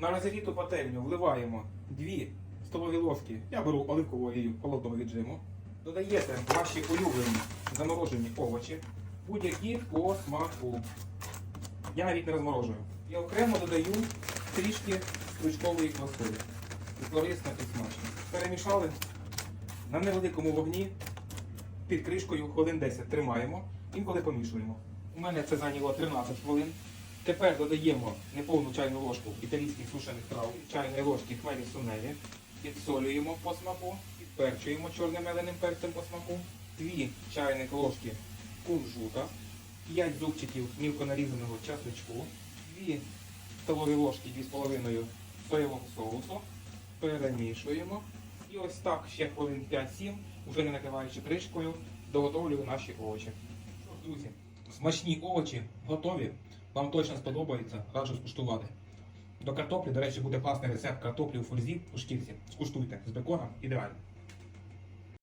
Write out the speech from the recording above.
На розігріту пательню вливаємо 2 столові ложки. Я беру оливкову олію холодного віджиму. Додаєте ваші улюблені заморожені овочі, будь-які по смаку. Я навіть не розморожую. І окремо додаю трішки стручкової квасолі. Корисно і смачно. Перемішали на невеликому вогні під кришкою хвилин 10 тримаємо, інколи помішуємо. У мене це зайняло 13 хвилин. Тепер додаємо неповну чайну ложку італійських сушених трав, чайної ложки хмелі сунелі, підсолюємо по смаку, підперчуємо чорним меленим перцем по смаку, 2 чайних ложки кунжута, 5 зубчиків мілко нарізаного часничку, 2 столові ложки 2,5 соєвого соусу, перемішуємо. І ось так ще хвилин 5-7, уже не накриваючи кришкою, доготовлюю наші овочі. Що ж, друзі, смачні овочі готові. Вам точно сподобається, раджу скуштувати. До картоплі, до речі, буде класний рецепт картоплі у фользі у шкірці. Скуштуйте з беконом ідеально.